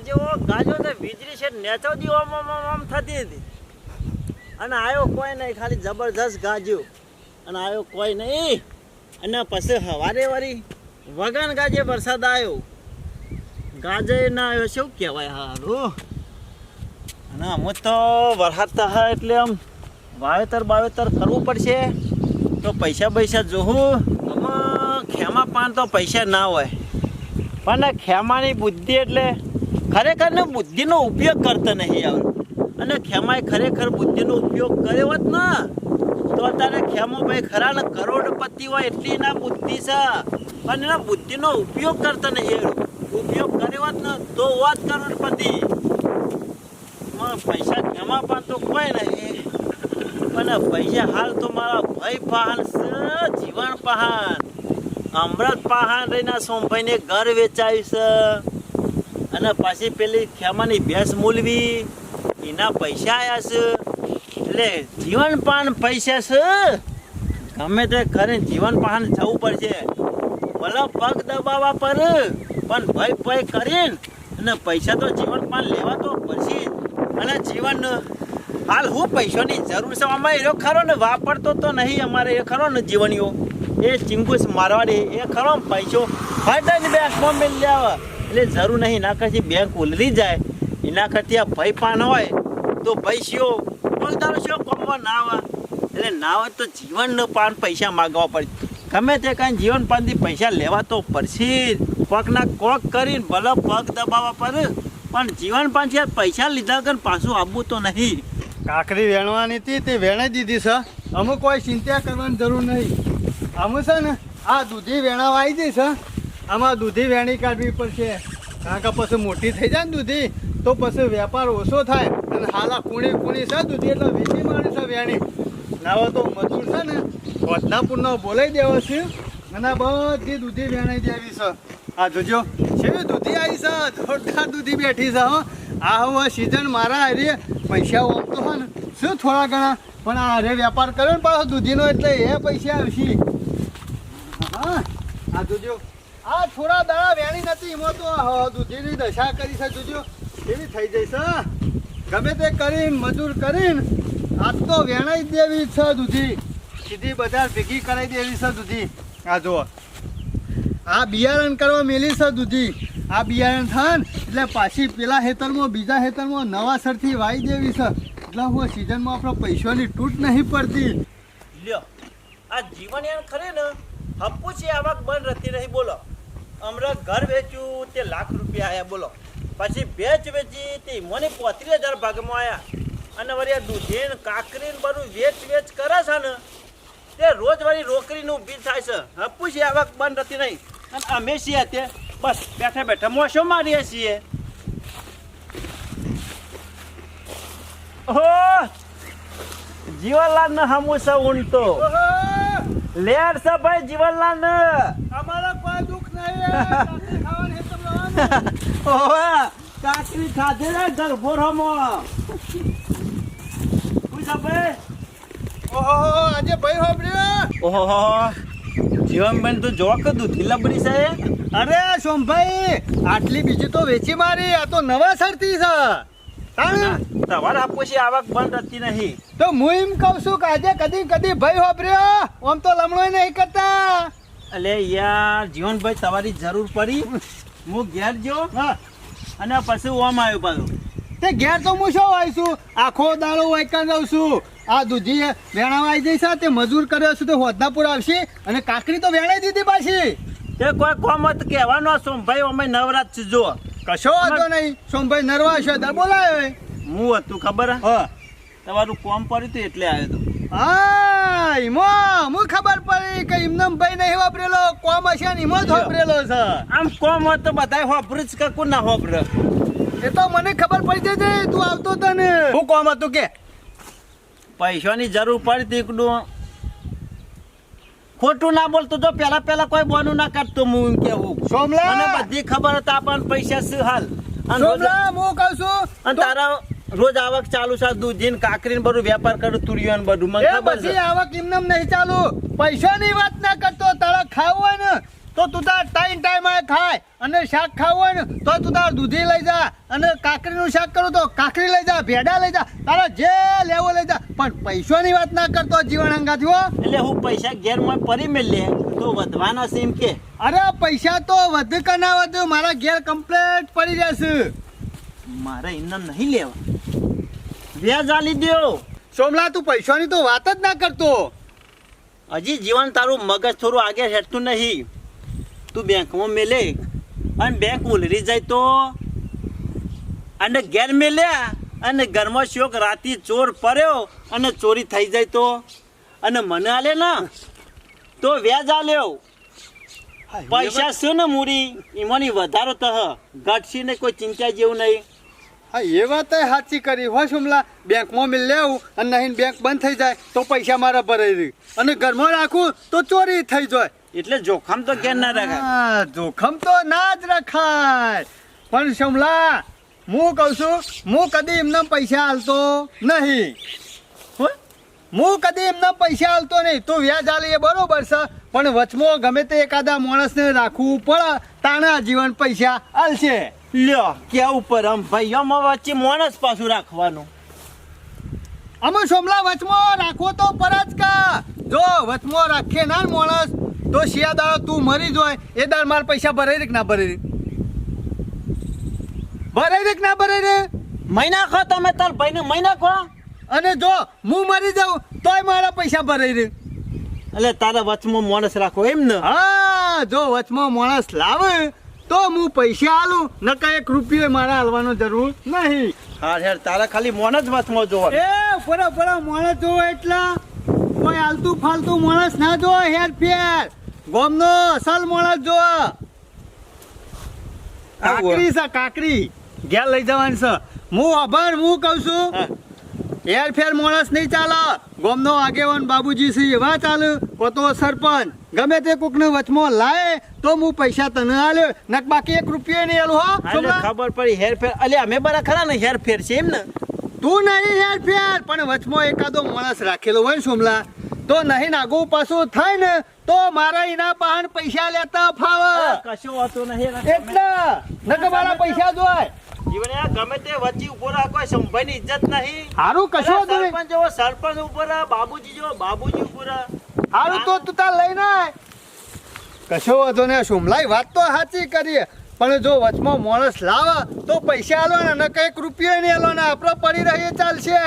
તેવો ગાજો ને વીજળી છે નેચો દી ઓમ ઓમ ઓમ થતી હતી. અને આવ્યો કોઈ નહીં, ખાલી જબરજસ્ત ગાજ્યો. અને આવ્યો કોઈ નહીં. અને પછી હવારે વળી વગન ગાજે વરસાદ આવ્યો ગાજે ના આવ્યો શું કહેવાય હારું. અને અમુક તો વરસાદ હા એટલે આમ વાવેતર બાવેતર કરવું પડશે. તો પૈસા પૈસા જોવું આમાં ખેમા પાન તો પૈસા ના હોય. પણ ખેમાની બુદ્ધિ એટલે ખરેખર ને બુદ્ધિનો ઉપયોગ કરતો નહીં આવે. અને ખેમાએ ખરેખર બુદ્ધિનો ઉપયોગ કર્યો હોત ને, તો અત્યારે ખેમો ભાઈ ખરા કરોડપતિ હોય એટલી એના બુદ્ધિ છે. પણ એના બુદ્ધિનો ઉપયોગ કરતો નહીં એ ઉપયોગ કર્યો હોત ને, તો હોત કરોડપતિ. પૈસા ખેમા પણ તો કોઈ નહીં. પણ પૈસા હાલ તો મારા ભાઈ પહાણ છે, જીવન પહાણ અમૃત પહાણ રહીના સોમભાઈને ઘર વેચાયું છે. અને પાછી પેલી ખેમાની ભેંસ મૂલવી, એના પૈસા આવ્યા છે. એટલે જીવન પાન પૈસા છે. ગમે તે કરીને જીવન પાન જવું પડશે. ભલે પગ દબાવવા પર, પણ ભય ભય કરીને અને પૈસા તો જીવન પાન લેવા તો પડશે અને જીવન, હાલ હું પૈસાની જરૂર છે. અમારે એ ખરો ને વાપરતો તો નહીં અમારે, એ ખરો ને જીવનીઓ એ ચિંગુસ મારવાડી, એ ખરો પૈસો. ને બે મેળ લેવા એટલે જરૂર નહીં. એના કરતી બેંક ઉલરી જાય. એના કરતી આ ભાઈ પાન હોય તો પૈસીઓ પગદારો શું કોમમાં ના આવે. એટલે ના હોય તો જીવનનું પાન પૈસા માગવા પડે. ગમે તે કાંઈ જીવન પાનથી પૈસા લેવા તો પડશે પગના કોક કરીને ભલે પગ દબાવવા પડે, પણ જીવન પાન છે પૈસા લીધા વગર પાછું આવવું તો નહીં. કાકરી વેણવાની હતી, તે વેણાઈ દીધી છે. અમુક કોઈ ચિંતા કરવાની જરૂર નહીં. અમુક છે ને, આ દૂધી વેણાવા આવી જઈશ આમાં દૂધી વેણી કાઢવી પડશે. કારણ કે પછી મોટી થઈ જાય ને દૂધી, તો પછી વેપાર ઓછો થાય. અને હાલા કુણી કુણી છે દૂધી, એટલે વેચી મારી છે વેણી. લાવો તો મજૂર છે ને વધનાપુરનો બોલાવી દેવો છે. અને બધી દૂધી વેણાઈ દેવી છે. આ જોજો છેવી દૂધી આવી છે જોરદાર દૂધી બેઠી છે, હો. આ હવે સિઝન મારા હારે પૈસા આપતો હોય ને, શું થોડા ઘણા? પણ આ હારે વેપાર કર્યો ને પાછો દૂધીનો, એટલે એ પૈસા આવશે. હા, આ જોજો. આ થોડા દાડા વેણી નથી, એમાં તો દૂધીની દશા કરી છે, જોજો. એવી થઈ જઈશ ગમે તે કરીને, મજૂર કરીને, આજ તો વેણાઈ દેવી છે દૂધી. સીધી બજાર ભેગી કરાવી દેવી છે દૂધી. આ જુઓ. આ બિયારણ કરવા મેલી છે દૂધી. આ બિયારણ થાય એટલે પાછી પેલા હેતરમાં બીજા હેતરમાં નવા સરથી વાઈ દેવી છે. એટલે હું સિઝનમાં આપણો પૈસાની તૂટ નહીં પડતી. લ્યો, આ જીવન યાર ખરે ને? હપ્પુ છે આવક બંધ રહેતી રહી, બોલો. હમણાં ઘર વેચ્યું તે લાખ રૂપિયા આયા બોલો. પછી ભેચ વેચી તે મને પોત્રીસ હજાર ભાગમાં આયા. અને વળી દૂધી ને કાકરી ને બધું વેચ વેચ કરે છે ને તે રોજ વળી રોકરીનું ઊભી થાય છે. હપ્પુ છે આવક બંધ રહેતી નહીં. અને અમે છીએ તે બસ બેઠા બેઠા મોશો મારીએ છીએ. ઓહો! જીવનલાલ ને હમુસા ઊંટો. લેર છે ભાઈ જીવનલાલ ને અમારા ઓહો કાકરી ખાધે રે ગરભોરમો પૂછા ભાઈ આજે ભાઈ હોબડી ઓહો જીવનબેન તો જો કદું દૂધી લબડી છે અરે સોમભાઈ આટલી બીજી તો વેચી મારી આ તો નવા સરતી છે? તમારે આપોશી આવક બંધ હતી નહીં તો હું એમ કહું છું કે આજે કદી કદી ભાઈ હોબર્યો આમ તો લમણો નહીં કરતા એટલે યાર જીવનભાઈ તમારી જરૂર પડી. હું ઘેર જો હા. અને પછી ઓમ આવ્યો પાછો. તે ઘેર તો હું શું આવીશું આખો દાડો વાયકા રહું છું. આ દૂધી વેણાવા આવી જઈશ તે મજૂર કર્યો છે તો હોદનાપુર આવશે અને કાકડી તો વેણાઈ દીધી પાછી. તે કોઈ કોમ જ કહેવાનો સોમભાઈ અમે નવરાત છે જો કશો હતો નહીં. સોમભાઈ નરવા છે બોલાયો હું હતું ખબર? હા. તમારું કોમ પડ્યું હતું એટલે આવ્યો હતો હા ઈમો હું ખબર પડી કે એમને ભાઈ નહીં વાપરેલો કોમ હશે ને ઈમો જ વાપરેલો છે. આમ કોમ હોય તો બધાય હોભરું જ કે કોણ ના હોભરે એ તો મને ખબર પડી જશે તું આવતો તો ને શું કોમ હતું કે? પૈસાની જરૂર પડી હતી એકડું ખોટું ના બોલતો તો પેલા પેલા કોઈ બોનું ના કરતો હું કેવું. સોમલા! મને બધી ખબર હતા પણ પૈસા શું હાલ? સોમલા હું કહું છું અને તારા રોજ આવક ચાલુ છે દૂધી ને કાકરી બધું વેપાર કરું તુરિયો ને બધું. મને ખબર છે. આવક એમને નહીં ચાલુ. પૈસાની વાત ના કરતો તારા ખાવું હોય ને તો તું તાર ટાઈમ ટાઈમ ખાય. અને શાક ખાવું હોય ને તો તું તાર દૂધી લઈ જા. અને કાકરીનું શાક કરું તો કાકરી લઈ જા ભેડા લઈ જા. તારા જે લેવો લઈ જા. પણ પૈસાની વાત ના કરતો જીવન અંગાથી હો. એટલે હું પૈસા ઘેરમાં પરી મેલે તો વધવાના છે એમ કે. અરે પૈસા તો વધ કે ના વધુ મારા ઘેર કમ્પ્લેટ પડી જશે મારે એમને નહીં લેવા. વ્યાજ આલી દો સોમલા તું પૈસાની તો વાત જ ના કરતો. હજી જીવન તારું મગજ થોડું આગળ હેઠતું નહીં. તું બેંકમાં મેલે અને બેંક ઉલરી જાય તો? અને ઘેર મેલ્યા અને ઘરમાં શોક રાતી ચોર પડ્યો અને ચોરી થઈ જાય તો? અને મને આલે ને? તો વ્યાજ આલ્યો. પૈસા શું ને મૂડી? એમાંની વધારો તહ ઘટશી ને કોઈ ચિંતા જેવું નહીં. એ વાત સાચી કરી. હોય શુમલા બેંકમાં મિલ લેવું અને નહીં બેંક બંધ થઈ જાય તો પૈસા મારા ભરાઈ રહી અને ઘરમાં રાખું તો ચોરી થઈ જાય. એટલે જોખમ તો કેમ ના રાખાય. જોખમ તો ના જ રખાય. પણ શુમલા હું કહું છું હું કદી એમને પૈસા હાલતો નહીં. હો? હું કદી એમને પૈસા હાલતો નહીં. તું વ્યાજ હાલી એ બરોબર છે પણ વચમાં ગમે તે એકાદા માણસને રાખવું પડે તાણા જીવન પૈસા હાલશે લ્યો ક્યાં ઉપર આમ ભાઈ આમાં વચ્ચે માણસ પાછું રાખવાનું. અમે સોમલા વચમાં રાખવો તો પર જ કા. જો વચમાં રાખીએ ના માણસ તો શિયા દાડો તું મરી જોય. એ દાડ મારા પૈસા ભરાઈ રે કે ના ભરાઈ રે ભરાઈ રે કે ના ભરાઈ રે. મહિના ખો તમે તાર ભાઈને મહિના ખો. અને જો હું મરી જાઉં તોય મારા પૈસા ભરાઈ રે એટલે તારા વચમાં માણસ રાખો એમ ને. હા જો વચમાં માણસ લાવે તો હું પૈસા આલું નકા એક રૂપિયો મારા હાલવાનો જરૂર નહીં. હા હેર તારા ખાલી જ વચમાં જોવા. એ ફરા ફરા માણસ જોવો એટલા. કોઈ આલતું ફાલતું માણસ ના જોવો હેર ફેર. ગોમનો અસલ માણસ જોવો. કાકરી છે કાકરી. ઘેર લઈ જવાની છે. હું આભાર હું કહું છું. હા. હેર ફેર માણસ નહીં ચાલે. ગોમનો આગેવાન બાબુજી છે એવા ચાલે. પોતો સરપંચ ગમે તે કોકને વચમાં લાય તો હું પૈસા તને આલ્યો નક બાકી એક રૂપિયો નહીં આલું હો ખબર પડી હેરફેર. અલ્યા અલે અમે બરા ખરા ને હેર ફેર છે એમ ને? તું નહીં હેરફેર ફેર પણ વચમાં એકાદો માણસ રાખેલો હોય ને સોમલા. તો નહીં નાગુ પાછું થાય ને તો મારા એના પાન પૈસા લેતા ફાવે. કશું હોતું નહીં એટલે નકર મારા પૈસા જોય. જીવને આ ગમે તે વચ્ચે ઊભો રાખ કોઈ સંભાઈની ઇજ્જત નહીં. હારું કશો સરપંચ જેવો સરપંચ ઊભો રાહ બાબુજી જેવો બાબુજી ઊભો રાહ હારું તો તું તાર લઈને કશો વાંધો ને સોમલાઈ વાત તો સાચી કરીએ. પણ જો વચમાં માણસ લાવે તો પૈસા આલવાના ને કંઈક રૂપિયા નહીં આલવાના. આપણે પડી રહીએ ચાલશે.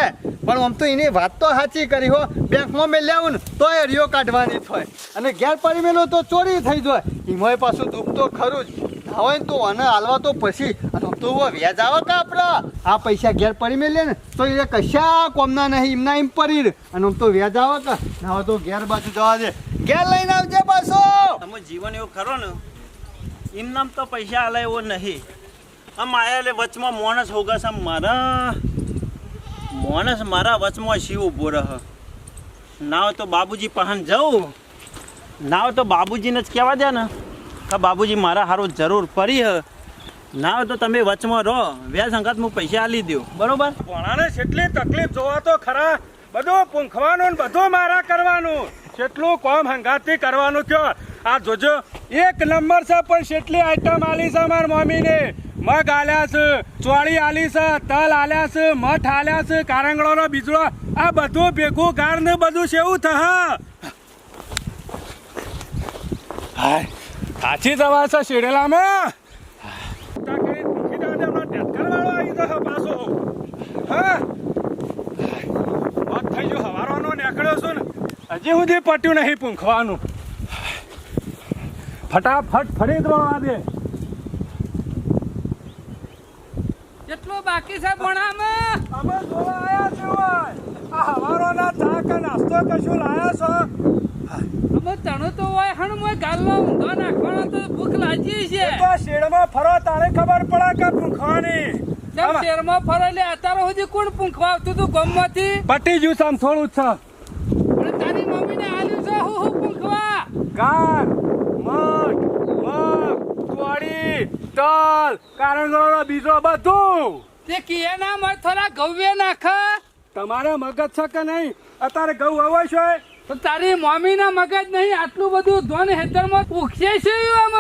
પણ આમ તો એની વાત તો સાચી કરી હો. બેંકમાં મેં લેવું ને તો એ રિયો કાઢવાની થાય અને ઘેર પડી મેલો તો ચોરી થઈ જાય એમાંય પાછું દુઃખ તો ખરું જ. હવે ને તો અને હાલવા તો પછી. અને તો વો વ્યાજ આવે કે આપણે આ પૈસા ઘેર પડી મેલે ને, તો એ કશા કોમના નહીં એમના એમ પડી રહે. અને આમ તો વ્યાજ આવે કે, ના તો ઘેર બાજુ જવા દે. ઘેર લઈને આવજે પાછો. તમે જીવન એવું કરો ને એમનામ તો પૈસા આલે એવો નહીં. આમ માયા એટલે વચમાં માણસ હોગા છે મારા, માણસ મારા વચમાં શિવ ઊભો રહ. ના હોય તો બાબુજી પહાન જાઉં ના હોય તો બાબુજીને જ કહેવા દે ને, કે બાબુજી મારા હારું જરૂર પડી હ. ના, તો તમે વચમાં રહો. વ્યાજ સંગાત હું પૈસા આલી દઉં. બરોબર? ભણાને કેટલી તકલીફ જોવા તો ખરા. બધું પૂંખવાનું ને બધું મારા કરવાનું. કેટલું કોમ હંગાતી કરવાનું કયો. આ જોજો, એક નંબર છે, પણ કેટલી આઈટમ આલી છે મારા મમ્મીને. મગ આલ્યા છે, ચોળી આલી છે, તલ આલ્યા છે, મઠ આલ્યા છે, કારંગળોનો બીજળો. આ બધું ભેગું ગાર ને બધું સેવું થહ. હાય સાચી જવા છે શેડેલામાં તા કરી દુખી દાદે હમણાં જશે પાછો હા? વાત થઈ ગયો હવારવાનો નીકળ્યો છું ને હજી સુધી પટ્યું નહીં પૂંખવાનું. ફટાફટ ફરી દવા દે કેટલું બાકી છે ભણામાં અમે જોવા આયા છે. આ હવારોના ચા કે નાસ્તો કશું લાયા છો? અમે તણો તો હોય હણ મોય ગાલનો ઊંધો નાખવાનો તો ભૂખ લાગી છે. તો શેડમાં ફરો તારે ખબર પડે કે પૂંખવાની તેમ શેરમાં ફરેલે અત્યારે સુધી કોણ પૂંખવા આવતું હતું ગમમાંથી? પટી જ્યું આમ થોડું છ. તારી મમ્મીને આલ્યું છે હું હું પૂંખવા? ગાર મઠ મગ ચોળી તલ કારંગળો બીજો બધું. તે કીએ ના મર થોડા ગવ્ય નાખ. તમારા મગજ છે કે નહીં? અત્યારે ગૌ હવે છે? તો તારી મમ્મી ના મગજ નહીં આટલું બધું ધોન હેતરમાં ઉખશે છે આમ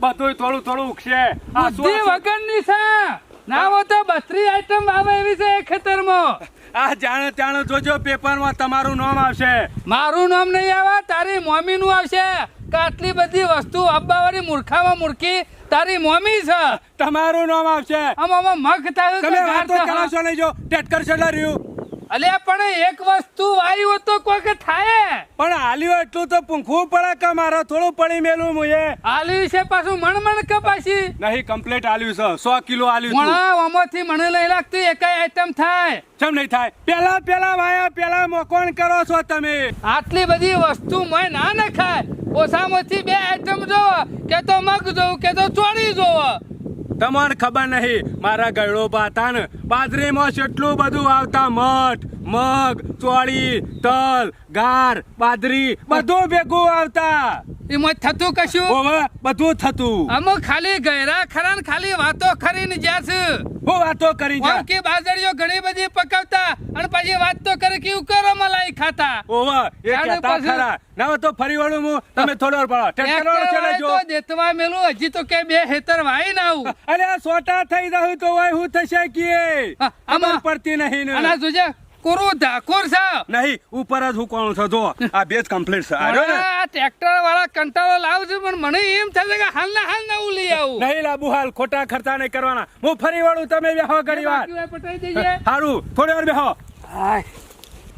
બધું થોડું થોડું ઉગશે આ બુદ્ધિ વગરની છે. ના હો તો બત્રી આઈટમ આવે એવી છે ખેતરમાં. આ જાણે જાણે જોજો પેપરમાં તમારું નામ આવશે. મારું નામ નહીં આવે તારી મમ્મી નું આવશે આટલી બધી વસ્તુ આપવાવાળી મૂર્ખામાં મૂર્ખી તારી મમ્મી છે. તમારું નામ આવશે. આમ આમાં મગ થાય તમે વાતો કરો છો નહીં જો ટેટકર છેલ્લા રહ્યું. અલ્યા પણ એક વસ્તુ વાયુ તો કોઈ કે થાય. પણ આલ્યું એટલું તો પૂંખવું પડે કે મારે થોડું પડી મેલું મુએ આલ્યું છે પાછું મણ મણ કપાસી નહીં કમ્પ્લીટ આલ્યું છે. સો કિલો આલ્યું. મણા આમાંથી મને લઈ લાગતું એકાઈ આઈટમ થાય. કેમ નહીં થાય? પેલા પેલા વાયા પેલા મોકોણ કરો છો તમે. આટલી બધી વસ્તુ મેં ના નખાય. ઓછામાંથી બે આઈટમ જોવો કે તો મગ જોવું કે તો ચોળી જોવો. તમને ખબર નહીં, મારા ગયડો હતા ને બાજરીમાં કેટલું બધું આવતા મઠ, મગ, ચોળી, તલ, ગાર, બાજરી, બધું ભેગું આવતા. એમાં થતું કશું? ઓવે બધું થતું. અમે ખાલી ગયરા ખરા ખાલી વાતો ખરીને જ્યાં છે. હું વાતો કરી જા કે બાજરીઓ ઘણી બધી પકવતા અને પછી વાત તો કરે કે ઉકરો મલાઈ ખાતા. ઓવા એ ચાલો કહેતા ખરા. ના તો ફરી વળું હું. તમે થોડો પડો ટ્રેક્ટર વાળો ચડે જો. તો દેતવા મેલું હજી તો કે બે હેતર વાઈ ના આવું. અરે સોટા થઈ રહ્યું તો હોય હું થશે કે આમાં- પડતી નહીં અને જોજે કોરું ધાકોર છે? નહીં ઉપર જ હું કોણ છો જો. આ બેજ કમ્પ્લીટ છે. આ ટ્રેક્ટર વાળા કંટાળો લાવજો પણ મને એમ થશે કે હાલ ના હાલ નવું લઈ આવું. નહીં લાબુ હાલ ખોટા ખર્ચા નહીં કરવાના. હું ફરી વળું તમે બેહો ઘણી વાર. પટાઈ સારું થોડી વાર બેહો.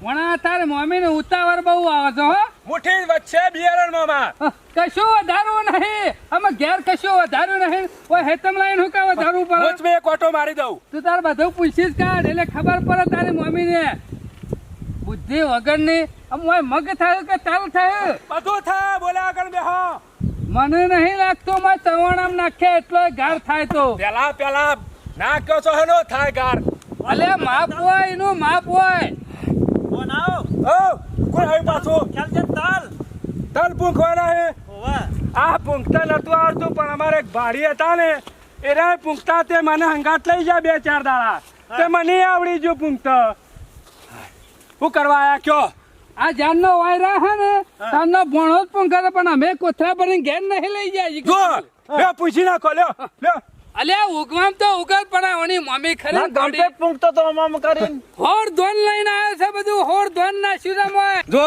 વણા તારે મમ્મી ને ઉતાવળ બહુ આવે છે હો. મુઠ્ઠી વચ્ચે બિયારણ મામા. કશું વધારવું નહીં. અમે ઘેર કશું વધારું નહીં. ઓય હેતમ લાઈન હું કા વધારવું પડે? વચમાં એક ઓટો મારી દઉં. તું તાર બધું પૂછીશ કાઢ એટલે ખબર પડે તારી મમ્મીને બુદ્ધિ વગરની. આમ ઓય મગ થાય કે તાલ થાય? બધું થાય બોલે આગળ બેહો. મને નહીં લાગતું માં ચવણ આમ નાખે એટલો ગાર થાય તો. પેલા પેલા ના કહો છો હેનો થાય ગાર. અલે માપ હોય એનું માપ હોય. કોણ ઓ કોણ આવી પાછું? ખ્યાલ છે તાલ? તલ પૂંખવાના હે? આ પૂંખતા નતું આવડતું પણ અમારે એક ભાડી હતા ને એ પૂંખતા તે મને હંગાત લઈ જાય બે ચાર દાડા. તે મને આવડી ગયું પૂંખતા. શું કરવા આયા કયો? આ જાનનો વાયરા હે ને તારનો ભણો જ પણ કરે પણ અમે કોથરા ભરીને ઘેર નહીં લઈ જાય પૂછી નાખો લ્યો લ્યો. અલ્યા ઉગવામ તો ઉગલ પણ ઓની મમ્મી ખરી ના કમ્પ્લીટ તો આમ કરીને. હોડ ધોન લઈને આવ્યો છે બધું હોડ ધોન ના શિરામાં જો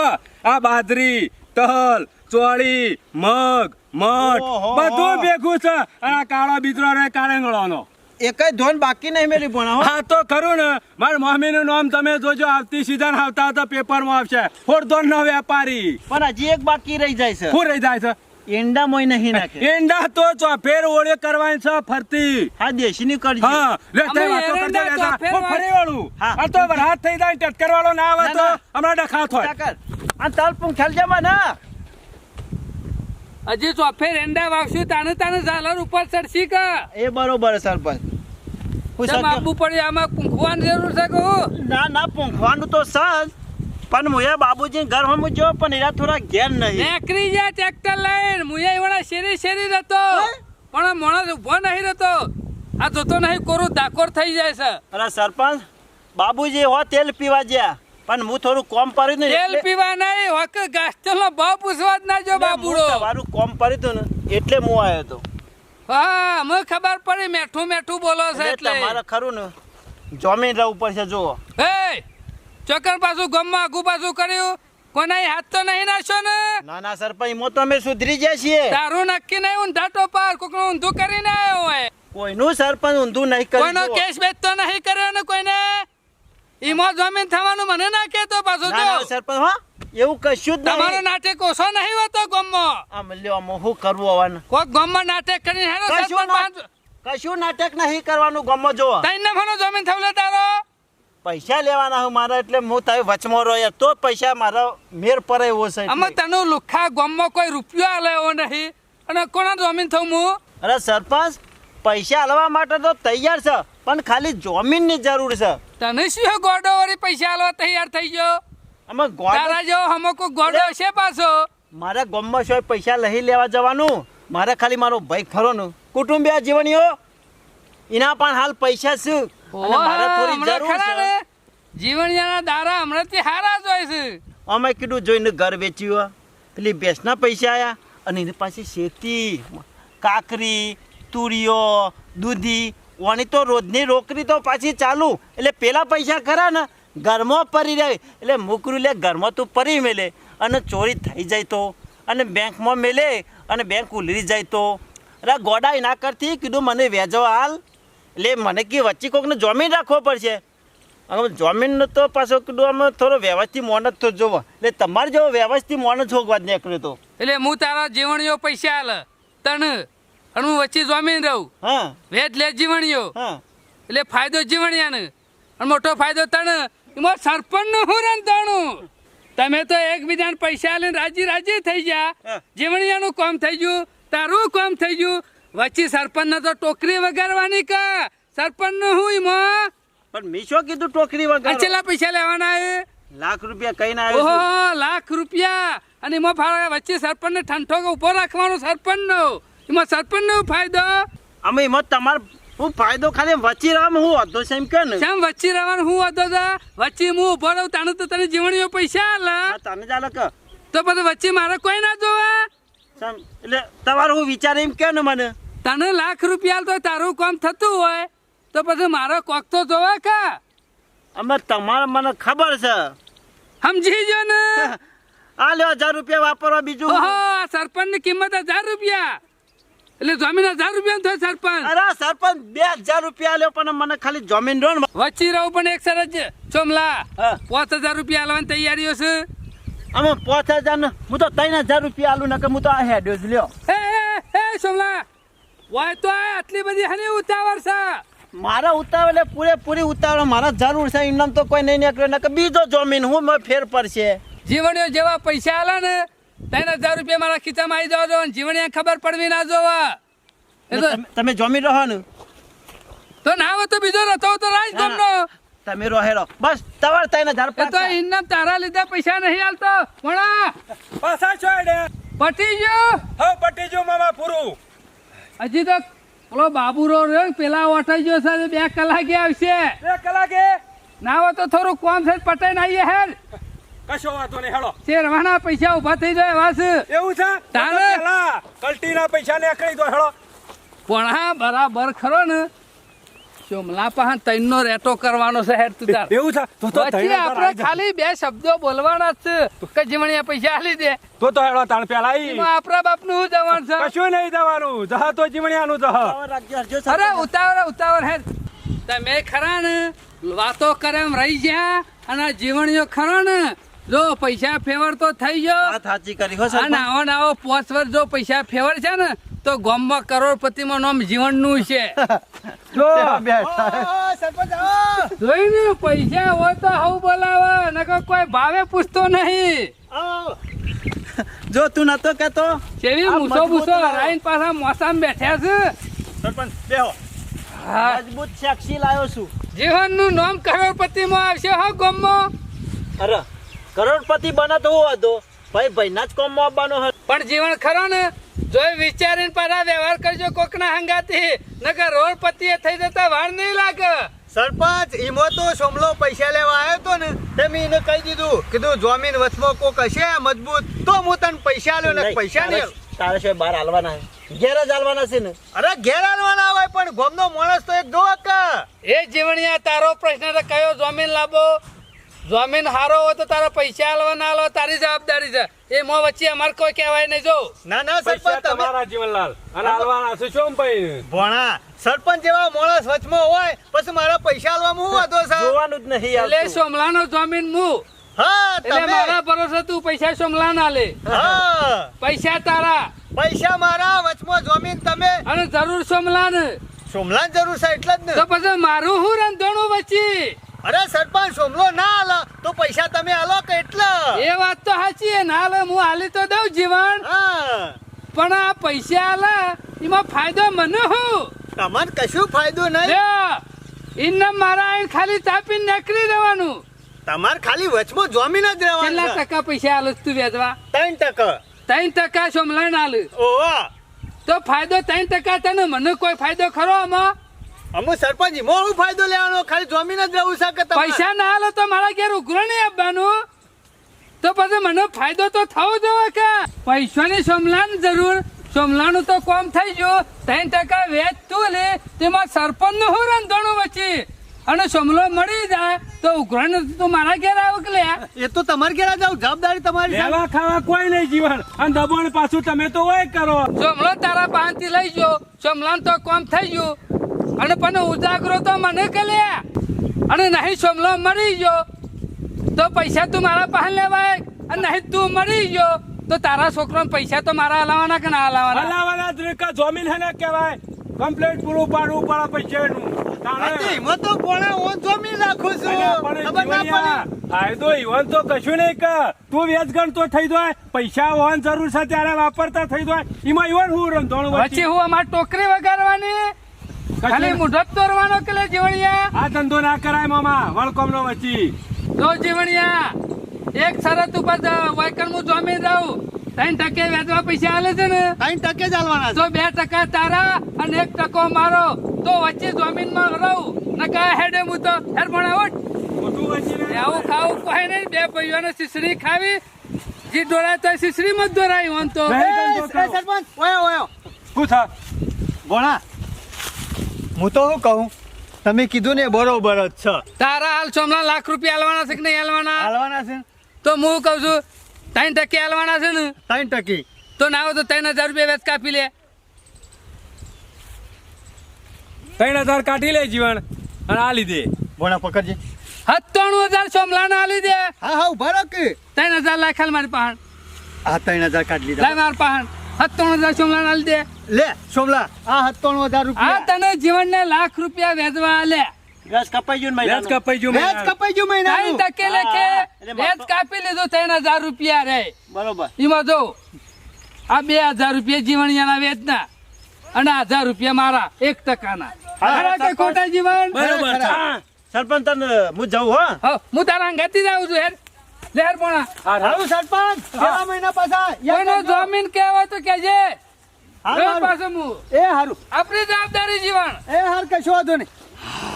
આ બાજરી તલ ચોળી મગ મઠ બધું ભેગું છે. આ કાળો બીજરો રે કાળેંગળોનો. એકય ધોન બાકી નહીં મેલી પણ હા. તો ખરું ને. મારા મમ્મીનું નામ તમે જોજો આવતી સીઝન આવતા તો પેપરમાં આવશે. હોરદોન નો વેપારી. પણ હજી એક બાકી રહી જાય છે. શું રહી જાય છે? ઈંડા મોય નહીં નાખે. એંડા તો ચોફેર ઓળે કરવાની છે ફરતી. હા દેશીની કરજો. હા લે તે વાતો કરતા રહેતા. ઓ ફરી વાળું હા. આ તો વરસાદ થઈ જાય ટટકર વાળો ના આવે તો ના. હમણાં ડખા થાય. આ તાલ પૂંખ ખ્યાલ છે મને? હજી ચોફે એંડા વાવશું તાને તાને ઝાલર ઉપર ચડશી કા? એ બરોબર સરપંચ. આપવું પડે આમાં પૂંખવાની જરૂર છે કહું ના ના પૂંખવાનું તો સજ. પણ હું એ બાબુજી ઘર હમ જો પણ એરા થોડા ઘેર નહીં. નેકરી જા ટ્રેક્ટર લઈને મુયા એવડા શેરી શેરી રહેતો. પણ આ ઊભો નહીં રહેતો. આ જોતો નહીં કોરું ડાકોર થઈ જાય છે. અરે સરપંચ બાબુજી હો તેલ પીવા જ્યા પણ હું થોડું કોમ પરી ને તેલ પીવા નહીં હોક ગાસ્તલનો ભાવ પૂછવા જ ના જો બાબુડો. તમારું કોમ પરી તું ને એટલે હું આવ્યો હતો હા મને ખબર પડી મેઠું મેઠું બોલો છે એટલે એટલે. તમારે ખરું ને જમીન રહેવું પડશે જુઓ. એ ચોકર પાછું ગમમાં આગુ પાછું કર્યું. કોનાય હાથ તો નહીં નાશો ને? ના ના સરપંચ મો તો અમે સુધરી જાય છીએ. તારું નક્કી નહીં ઊંધા ટોપાર કોકનું ઊંધું કરીને આવ્યો હોય. કોઈનું સરપંચ ઊંધું નહીં કોઈનો કેસ બેચ તો નહીં કર્યો ને કોઈને? ઈમો જમીન થવાનું મને ના કહેતો પાછો જો. ના સરપંચ હા એવું કશું જ તમારો નાટક ઓછો નહીં હોતો ગમમાં? આમ લ્યો આમ શું કરવું આવવાનું કોક ગમમાં નાટક કરીને હેરો સરપંચ કશું નાટક નહીં કરવાનું ગમો જો તઈને ફોનો જમીન થવલે તારો. પૈસા લેવાના હું મારા એટલે હું તારી વચમાં રહ્યો. તો પૈસા મારા મેર પર એવો છે અમે તને લુખા ગમમાં કોઈ રૂપિયો આલે નહીં. અને કોના જમીન થવું હું અરે સરપંચ પૈસા હલવા માટે તો તૈયાર છે પણ ખાલી જમીનની જરૂર છે. તને શું ગોડો વળી પૈસા હલવા તૈયાર થઈ ગયો? અમે ગોડા જો હમકો ગોડો છે પાછો. મારા ગામમાં શું પૈસા લઈ લેવા જવાનું? મારે ખાલી મારો ભાઈ ફરવાનું કુટુંબીય કુટુંબિયા જીવનીઓ એના પણ હાલ પૈસા શું? છે. દારા હમણાંથી હારા જ છે. અમે કીધું જોઈને ઘર વેચ્યું પેલી ભેંસના પૈસા આવ્યા અને એની પાસે શેતી કાકરી તુરીઓ દૂધી ઓની તો રોજની રોકડી તો પાછી ચાલુ. એટલે પેલા પૈસા ખરા ને ઘરમાં પરી રહે. એટલે મુકરું લે ઘરમાં તું પરી મેલે. અને ચોરી થઈ જાય તો. અને બેંકમાં મેલે અને બેંક ઉલરી જાય તો. અરે ગોડા ના કરતી કીધું મને વેજો હાલ. એટલે મને કે વચ્ચે કોકને જમીન રાખવો પડશે. હવે જમીનનો તો પાછો અમે થોડો વ્યવસ્થિત મોન જ તો જોવો. એટલે તમારે જેવો વ્યવસ્થિત મોન જ હોગવા જ નીકળ્યો તો. એટલે હું તારા જીવણીઓ પૈસા આલે તણ અને હું વચ્ચે જમીન રહું. હા. વેજ લે જીવણીઓ હા. એટલે ફાયદો જીવણિયાને અને મોટો ફાયદો તણ એમાં સરપંચનું હું રંધાણું તમે તો એકબીજાને પૈસા લઈને રાજી રાજી થઈ ગયા. જીવણિયાનું કામ થઈ ગયું તારું કામ થઈ ગયું વચ્ચે સરપંચને તો ટોકરી વગાડવાની કા? સરપંચનું હું ઈમો પણ મીશો કીધું ટોકરી અને વગર પૈસા લેવાના એ. લાખ રૂપિયા કહીને આવ્યો ઓહો લાખ રૂપિયા. અને એમાં ફાળા વચ્ચે સરપંચને ઠંઠો ઊભો રાખવાનો સરપંચનો. એમાં સરપંચનો ફાયદો? અમે એમાં તમાર હું ફાયદો ખાલી વચ્ચે રામ હું અધો છે એમ કે ને? શેમ વચ્ચે રહેવાનું હું હતો તા? વચ્ચે હું ઊભો રહું તાણે તો તને જીવણીઓ પૈસા આલે. તને ચાલે કે. તો પછી વચ્ચે મારે કોઈ ના જોવે? એટલે તમારો હું વિચાર એમ કે ને મને? તને લાખ રૂપિયા તો તારું કામ થતું હોય તો પછી મારો કોક તો જોવે કા? અમે તમારે મને ખબર છે. સમજી જો ને? આ લ્યો હજાર રૂપિયા વાપરવા બીજું. ઓહો સરપંચની કિંમત હજાર રૂપિયા. એટલે જમીન હજાર રૂપિયા થાય સરપંચ. અરે સરપંચ બે હજાર રૂપિયા લ્યો પણ મને ખાલી જમીન રો વચ્ચે રહું પણ એક સરસ ચોમલા પાંચ હજાર રૂપિયા આલવાની તૈયારીઓ છે. અમે પાંચ હજાર હું તો ત્રણ હજાર રૂપિયા આલું નકર હું તો આ હેડ્યો જ લ્યો. એ એ એ વાય તો આટલી બધી હની ઉતાવળ છે? મારા ઉતાવળે પૂરેપૂરી ઉતાવળ. મારા જરૂર છે એમનામ તો કોઈ નહીં નીકળ્યો કે બીજો જમીન હું મેં ફેર પડશે. જીવણીઓ જેવા પૈસા આલા ને ત્રણ હજાર રૂપિયા મારા ખીચામાં આવી જવા દો જીવણીએ ખબર પડવી ના જોવા. એ તો તમે- જમીન રહો ને. તો ના હોય તો બીજો રહેતો તો રાજ તમને તમે રહો હેરો બસ તમારે ત્રણ હજાર એ તો ઇન્નામ તારા લીધે પૈસા નહીં આલતો. ભણા પાછા છોડે. પટી ગયો. હો પટી ગયો મામા પૂરું. હજી તો પેલો બાબુરો રહ્યો પેલા ઓઠાઈ ગયો છે બે કલાકે આવશે. બે કલાકે? ના હોય તો થોડું કોમ છે પટાઈ આવીએ હેર કશો વાંધો નહીં હેડો શેરવાના પૈસા ઊભા થઈ જાય વાસ એવું છે? તારે કલ્ટીના પૈસા ને અકળી દો હેડો પણ હા બરાબર ખરો ને. ચોમલા પાહા તૈનનો રેટો કરવાનો છે હેર તું તાર. એવું છે? તો તો વચ્ચે આપણે ખાલી બે શબ્દો બોલવાના જ છે કે જીવણીયા પૈસા આલી દે. તો તો હેડો તાણ પેલા ઈ. આપણા બાપનું શું જવાનું છે? કશું નહીં દેવાનું જહ તો જીવણિયાનું જહ. અરે ઉતાવળ ઉતાવળ હેર તમે ખરા ને? વાતો કરે એમ રહી ગયા અને જીવણીઓ ખરો ને? જો પૈસા ફેવર તો થઈ ગયો. નાવો સાચી કરી હો અને આવો આવો પાંચ જો પૈસા ફેવર છે ને તો ગામમાં કરોડપતિમાં નામ જીવનનું છે. જો જોઈને પૈસા હોય તો હવ બોલાવે નકર કોઈ ભાવે પૂછતો નહીં. જો તું નતો કેતો કેવી આ મૂસો મૂસો. હરાઈને પાછા મોસામાં બેઠ્યા છે. સરપંચ બેહો. મજબૂત સેક્સી લાવ્યો છું. જીવનનું નામ કરોડપતિમાં આવશે હો ગામમાં. અરે કરોડપતિ બને તો હું હતો ભાઈ ભાઈના જ કોમ આવવાનો હતો પણ જીવન ખરો ને? જોઈ વિચારીને પાછા વ્યવહાર કરજો કોકના હંગાથી. નકર રોડપતિએ થઈ જતા વાર નહીં લાગે. સરપંચ ઈમો તો સોમલો પૈસા લેવા આવ્યો તો ને તે મેં એને કહી દીધું. કીધું જમીન વચમાં કોક હશે મજબૂત તો હું તને પૈસા લ્યો ને પૈસા નહીં તારે- છે બહાર હાલવાના ઘેર જ હાલવાના છે ને. અરે ઘેર હાલવાના હોય પણ ગોમનો માણસ તો એક જોવા એ જીવણિયા તારો પ્રશ્ન કયો? જમીન લાવો જમીન હારો હોય તો તારા પૈસા આલવા ના આલવા તારી જવાબદારી છે. એ મો વચ્ચે અમારે કોઈ કહેવાય નહીં જો. ના ના સરપંચ તમારા જીવનલાલ. અને આલવાના છે શું ભાઈ? ભણા સરપંચ જેવા માણસ વચમાં હોય પછી મારા પૈસા આલવામાં હું વાંધો છે? જોવાનું જ નહીં એટલે સોમલાનો જમીન મું. હા એટલે મારા ભરોસે તું પૈસા સોમલા ના લે હા. પૈસા તારા. પૈસા મારા વચમાં જમીન તમે અને જરૂર સોમલા ને સોમલાન જરૂર છે એટલે જ ને. તો પછી મારું હું રંધોણું વચ્ચે? અરે સરપંચ સોમલો ના આલો તો પૈસા તમે આલો કે એટલા એ વાત તો સાચી ના લે હું હાલી તો દઉં જીવન. પણ આ પૈસા આલે એમાં ફાયદો મને હું તમાર કશું ફાયદો નહીં? લ્યો, ઇન્નમ મારા આઈને ખાલી તાપીને નીકળી દેવાનું. તમારે ખાલી વચમાં જમીન જ રહેવાનું કેટલા ટકા પૈસા આલે તું વેચવા? ત્રણ ટકા. ત્રણ ટકા સોમલાઈને આલે. ઓવા તો ફાયદો ત્રણ ટકા તને મને કોઈ ફાયદો ખરો આમાં? અમુ સરપંચ મો હું ફાયદો લેવાનો ખાલી જમીન જ રહેવું છે કે પૈસા ના હાલો તો મારા ઘેર ઉઘરો નહીં આપવાનું. તો પછી મને ફાયદો તો થવો જોઈએ કે? પૈસાની સોમલાની જરૂર. સોમલાનું તો કોમ થઈ ગયું. ત્રણ ટકા વેચ તું લે તેમાં સરપંચનું હું રંધણું વચ્ચે? અને સોમલો મળી જાય તો ઉઘરાણ તું મારા ઘેર આવ કે લે. એ તો તમારે ઘેર જાવ જવાબદારી તમારી લેવા ખાવા કોઈ નહીં જીવન. અને દબાણ પાછું તમે તો હોય કરો. સોમલો તારા પાંચથી લઈ જો. સોમલાન તો કોમ થઈ ગયું. અને પણ ઉજાગરો તો મને કે લે. અને નહીં સોમલો મરી ગયો તો પૈસા તું મારા પાસે લેવાય. અને નહીં તું મરી ગયો તો તારા છોકરાને પૈસા તો મારા હલાવાના કે ના હલાવાના? હલાવાના દ્રીકા જોમીન હે ને કહેવાય? કમ્પ્લેટ પૂરું પાડવું પડે પૈસાનું તાણે. હાથી, એમાં તો પોણા ઓન જમીન રાખું છું. ખબર ના જીવણિયા, ફાયદો ઈવન તો કશું નહીં કે તું વેચ ગણ તો થઈ જાય પૈસા હોવાની જરૂર છે ત્યારે વાપરતા થઈ જાય. એમાં ઈવન હું રંધોણ વચ્ચે હું અમારે ટોકરી વગાડવાની? ખાલી મુઢો તોરવાનો કે લે જીવણિયા? આ ધંધો ના કરાય મામા વળકોમ નો વચ્ચી. તો જીવણિયા એક શરત ઉપર વાયકલ હું જમીન રહું ત્રણ ટકે વેચવા પૈસા આલે છે ને? ત્રણ ટકે જ આલવાના તો બે ટકા તારા અને એક ટકો મારો તો વચ્ચે જમીનમાં રહું. ને કા હેડે હું તો હેર ભણા ઉઠ આવું ખાવું કોઈ નહીં બે ભાઈઓને શીશડી ખાવી. જે દોરાય તો શીશડી માં જ દોરાય હોન તો. સરપંચ ઓયો ઓયો. પૂછા ભોણા હું તો શું કહું? તમે કીધું ને બરોબર જ છે. તારા હાલ સોમલા લાખ રૂપિયા હાલવાના છે કે નહીં હાલવાના હાલવાના છે તો હું કહું છું ત્રણ ટકે હાલવાના છે ને? ત્રણ ટકી. તો ના હોય તો ત્રણ હજાર રૂપિયા વેચ કાપી લે. ત્રણ હજાર કાઢી લે જીવન અને આ લીધે ભોણા પકડજે. સત્તાણું હજાર સોમલાના ના દે. હા હા ઊભા કે ત્રણ હજાર લાખ હાલ મારી પહાણ આ ત્રણ હજાર કાઢી લીધા. મારી પહાણ સત્તાણું હજાર ચોમલા ના દે. લે સોમલા આ સત્તાણું હજાર આ તને જીવનને લાખ રૂપિયા વેચવા લે. વ્યાજ કપાઈ ગયું ને કપાઈ ગયું વ્યાજ કપાઈ ગયું ત્રણ મહિનાનું ટકે લેખે હા, વેચ કાપી લીધું ત્રણ હજાર રૂપિયા રે. બરોબર. એમાં જો આ બે હજાર રૂપિયા જીવણિયાના વેચના અને હજાર રૂપિયા મારા એક ટકાના. ખરા કે ખોટા જીવન? બરોબર સરપંચ તને હું જાઉં હો. હું તારા અંગાથી જ આવું છું હેર. લે હેર પોણા. હારું સરપંચ મહિના પાછા જમીન કહેવાય તો કેજે એ હારું. આપણી જવાબદારી જીવન એ હાર કશો વાંધો નહીં.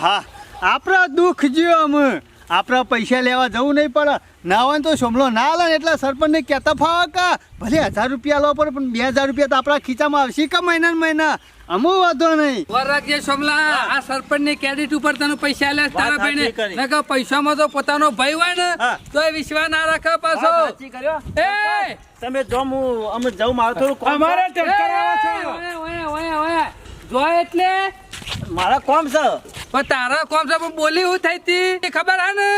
હા આપણા દુઃખ જ્યો અમે. આપણા પૈસા લેવા જવું નહીં પડે. ના તો સોમલો ના હાલે ને એટલે સરપંચને કહેતા ફાવે કા ભલે હજાર રૂપિયા લો પડે પણ બે હજાર રૂપિયા તો આપણા ખીચામાં આવશે કે મહિના મહિના? અમુ વાંધો નહીં. વરરાજ્ય સોમલા આ સરપંચની કેડિટ ઉપર તને પૈસા લે તારા ભાઈને. કરી. નકર પૈસામાં તો પોતાનો ભાઈ હોય ને તો એ વિશ્વાસ ના રાખે પાછો. એ! તમે જો હું અમે જાઉં મારે થોડું કામ અમારે. ટેક્ટર આવે છે. જો એટલે? મારા કોમ છે. પણ તારા કોમ છે પણ બોલી હું થઈ તી ખબર હા ને?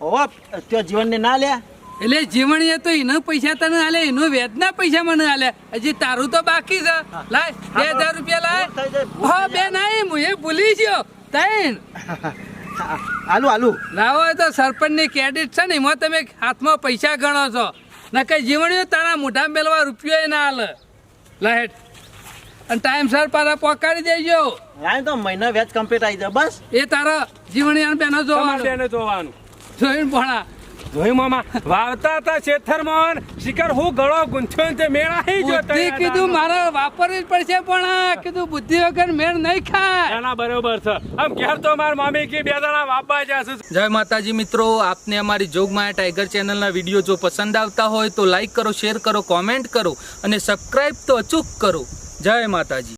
ઓવા ત્યાં જીવનને ના લે એટલે જીવણીએ તો એનો પૈસા તને હાલે એનો વેદના પૈસા મને હાલે હજી તારું તો બાકી છે. લાય બે હજાર રૂપિયા લાય. હા બે નહીં હું એ ભૂલી ગયો. તૈન આલુ આલુ લાવો એ તો સરપંચની ક્રેડિટ છે ને એમાં તમે હાથમાં પૈસા ગણો છો. ના કઈ જીવણીઓ તારા મોઢા મેલવા રૂપિયો ના હાલ લાહેટ અને ટાઈમ સર પારા પકાડી દેજો. લાય તો મહિના વેચ કમ્પ્લીટ આવી જાય બસ. એ તારા જીવણી અને બેનો જોવાનું. જોઈને ભણા. જોઈ મામા વાવતા હતા છેતરમાં શિખર હું ગળો ગુંથ્યો તે મેળા હી જો બુદ્ધિ કીધું મારે વાપરવી જ પડશે પણ કીધું બુદ્ધિ વગર મેળ નહીં ખાય. ના ના બરોબર છે. આમ ઘેર તો માર મામી કે બે દાણા વાપવા જશે જય માતાજી મિત્રો આપને અમારી જોગમાયા ટાઈગર ચેનલના વીડિયો જો પસંદ આવતા હોય તો લાઈક કરો શેર કરો કોમેન્ટ કરો અને સબસ્ક્રાઈબ તો અચૂક કરો. જય માતાજી.